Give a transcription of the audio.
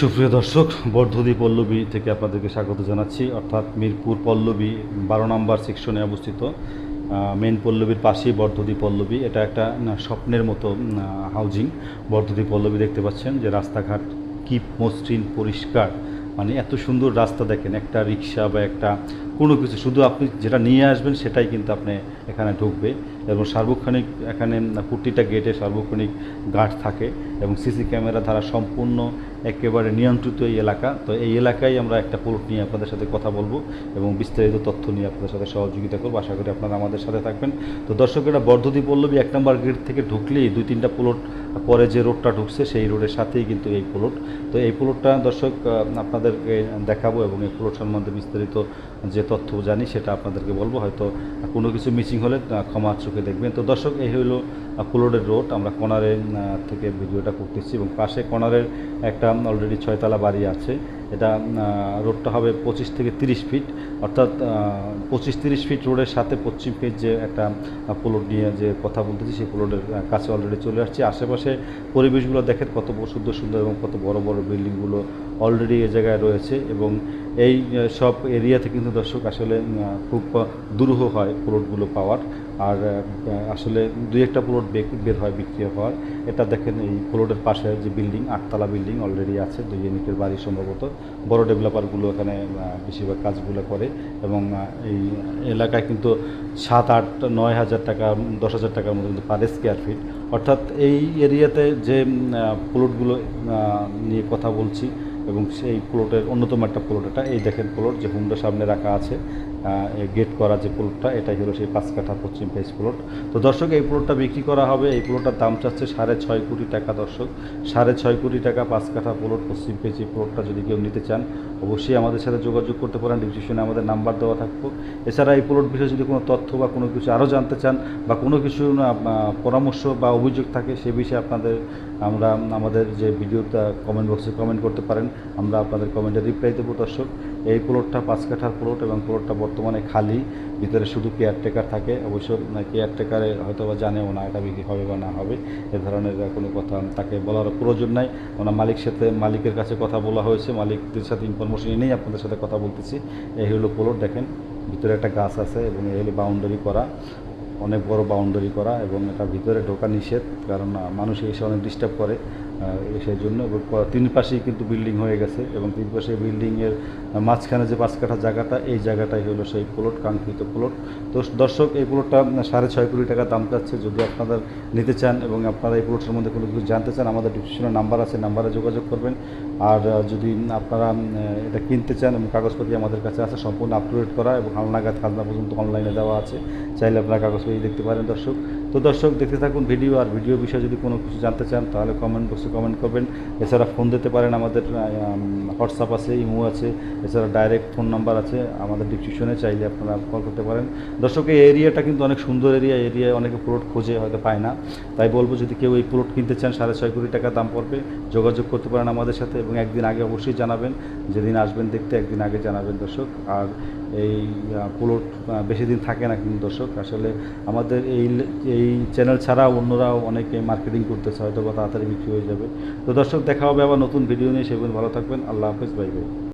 সুপ্রিয় দর্শক বর্ধদি পল্লবী থেকে আপনাদেরকে স্বাগত জানাচ্ছি। অর্থাৎ মিরপুর পল্লবী বারো নম্বর সেকশনে অবস্থিত মেন পল্লবীর পাশেই বর্ধদি পল্লবী। এটা একটা স্বপ্নের মতো হাউজিং বর্ধদি পল্লবী দেখতে পাচ্ছেন যে রাস্তাঘাট কি মসৃণ, পরিষ্কার। মানে এত সুন্দর রাস্তা দেখেন, একটা রিক্সা বা একটা কোনো কিছু, শুধু আপনি যেটা নিয়ে আসবেন সেটাই কিন্তু আপনি এখানে ঢুকবে এবং সার্বক্ষণিক এখানে প্রতিটা গেটে সার্বক্ষণিক গার্ড থাকে এবং সিসি ক্যামেরা দ্বারা সম্পূর্ণ একেবারে নিয়ন্ত্রিত এই এলাকা। তো এই এলাকায় আমরা একটা প্লট নিয়ে আপনাদের সাথে কথা বলব এবং বিস্তারিত তথ্য নিয়ে আপনাদের সাথে সহযোগিতা করব। আশা করি আপনারা আমাদের সাথে থাকবেন। তো দর্শকেরা বর্ধদি পল্লবী এক নম্বর গেট থেকে ঢুকলেই দুই তিনটা প্লট পরে যে রোডটা ঢুকছে সেই রোডের সাথেই কিন্তু এই প্লট। তো এই প্লটটা দর্শক আপনাদেরকে দেখাবো এবং এই প্লট সম্বন্ধে বিস্তারিত যে তথ্য জানি সেটা আপনাদেরকে বলব। হয়তো কোনো কিছু মিসিং হলে ক্ষমা চোখে দেখবেন। তো দর্শক এই হলো প্লটের রোড। আমরা কর্নারে আহ, থেকে ভিডিওটা করতেছি এবং পাশে কর্নারের একটা অলরেডি ছয়তলা বাড়ি আছে। এটা রোডটা হবে পঁচিশ থেকে তিরিশ ফিট। অর্থাৎ পঁচিশ তিরিশ ফিট রোডের সাথে পশ্চিম ফিট যে একটা প্লট নিয়ে যে কথা বলতেছি সেই প্লটের কাছে অলরেডি চলে আসছি। আশেপাশে পরিবেশগুলো দেখেন কত সুন্দর সুন্দর এবং কত বড় বড় বিল্ডিংগুলো অলরেডি এ জায়গায় রয়েছে এবং এই সব এরিয়াতে কিন্তু দর্শক আসলে খুব দুরূহ হয় প্লটগুলো পাওয়ার। আর আসলে দুই একটা প্লট বের হয়, বিক্রি হওয়ার এটা দেখেন এই প্লটের পাশে যে বিল্ডিং, আটতলা বিল্ডিং অলরেডি আছে, দুই ইউনিটের বাড়ি সম্ভবত। বড় ডেভেলপারগুলো এখানে বেশিরভাগ কাজগুলো করে এবং এই এলাকায় কিন্তু সাত, আট, নয় হাজার টাকা, দশ হাজার টাকার মতো কিন্তু পার স্কোয়ার ফিট অর্থাৎ এই এরিয়াতে যে প্লটগুলো নিয়ে কথা বলছি এবং সেই প্লটের অন্যতম একটা প্লট এটা। এই দেখেন প্লট যে হুন্ডা সামনে রাখা আছে গেট করা যে প্লটটা, এটাই হলো সেই পাঁচ কাঠা পশ্চিম ফেস প্লট। তো দর্শক, এই প্লটটা বিক্রি করা হবে। এই প্লটটার দাম চাচ্ছে সাড়ে ছয় কোটি টাকা দর্শক। সাড়ে ছয় কোটি টাকা পাঁচ কাঠা প্লট পশ্চিম ফেস এই প্লটটা যদি কেউ নিতে চান, অবশ্যই আমাদের সাথে যোগাযোগ করতে পারেন। ডিসক্রিপশনে আমাদের নাম্বার দেওয়া থাকব। এছাড়া এই প্লট বিষয়ে যদি কোনো তথ্য বা কোনো কিছু আরও জানতে চান বা কোনো কিছু পরামর্শ বা অভিযোগ থাকে, সে বিষয়ে আপনাদের আমরা, আমাদের যে ভিডিওটা কমেন্ট বক্সে কমেন্ট করতে পারেন। আমরা আপনাদের কমেন্টে রিপ্লাই দেবো, দর্শক। এই প্লটটা পাঁচ কাঠার প্লট এবং প্লটটা বর্তমানে খালি। ভিতরে শুধু কেয়ারটেকার থাকে। অবশ্য কেয়ারটেকারে হয়তো বা জানেও না এটা বিক্রি হবে বা না হবে। এ ধরনের কোনো কথা তাকে বলার প্রয়োজন নাই। ওনার মালিক সাথে, মালিকের কাছে কথা বলা হয়েছে। মালিকদের সাথে ইনফরমেশন এনেই আপনাদের সাথে কথা বলতেছি। এই হলো প্লট দেখেন। ভিতরে একটা গাছ আছে এবং এই হলো বাউন্ডারি করা। অনেক বড় বাউন্ডারি করা এবং এটা ভিতরে ঢোকা নিষেধ। কারণ মানুষ এসে অনেক ডিস্টার্ব করে। সেই জন্য। তিন পাশেই কিন্তু বিল্ডিং হয়ে গেছে এবং তিন পাশে বিল্ডিংয়ের মাঝখানে যে পাঁচ কাঠা জায়গাটা, এই জায়গাটাই হলো সেই প্লট কাঙ্ক্ষিত প্লট তো দর্শক, এই প্লটটা সাড়ে ছয় কোটি টাকা দাম চাচ্ছে যদি আপনাদের নিতে চান এবং আপনারা এই প্লটের মধ্যে কোনো কিছু জানতে চান, আমাদের ডিসক্রিপশনে নাম্বার আছে নাম্বারে যোগাযোগ করবেন। আর যদি আপনারা এটা কিনতে চান এবং কাগজপত্র আমাদের কাছে আছে, সম্পূর্ণ আপ টু করা এবং হালনাগাদ খাজনা পর্যন্ত অনলাইনে দেওয়া আছে, চাইলে আপনারা কাগজপত্র দেখতে পারেন দর্শক। তো দর্শক, দেখতে থাকুন ভিডিও। আর ভিডিও বিষয়ে যদি কোনো কিছু জানতে চান, তাহলে কমেন্ট বক্সে কমেন্ট করবেন। এছাড়া ফোন দিতে পারেন আমাদের হোয়াটসঅ্যাপ আছে ইমো আছে, এছাড়া ডাইরেক্ট ফোন নাম্বার আছে, আমাদের ডিসক্রিপশনে চাইলে আপনারা কল করতে পারেন। দর্শক, এই এরিয়াটা কিন্তু অনেক সুন্দর এরিয়া এরিয়ায় অনেকে প্লট খোঁজে, হয়তো পায় না। তাই বলব, যদি কেউ এই প্লট কিনতে চান, সাড়ে ছয় কোটি টাকা দাম পড়বে, যোগাযোগ করতে পারেন আমাদের সাথে এবং একদিন আগে অবশ্যই জানাবেন। যেদিন আসবেন দেখতে, একদিন আগে জানাবেন দর্শক। আর এই প্লট বেশি দিন থাকে না কিন্তু দর্শক, আসলে আমাদের এই এই চ্যানেল ছাড়া অন্যরাও অনেকে মার্কেটিং করতেছে, হয়তো বা তাড়াতাড়ি বিক্রি হয়ে যাবে। তো দর্শক, দেখা হবে আবার নতুন ভিডিও নিয়ে। সেগুলো ভালো থাকবেন। আল্লাহ হাফেজ বাই বাই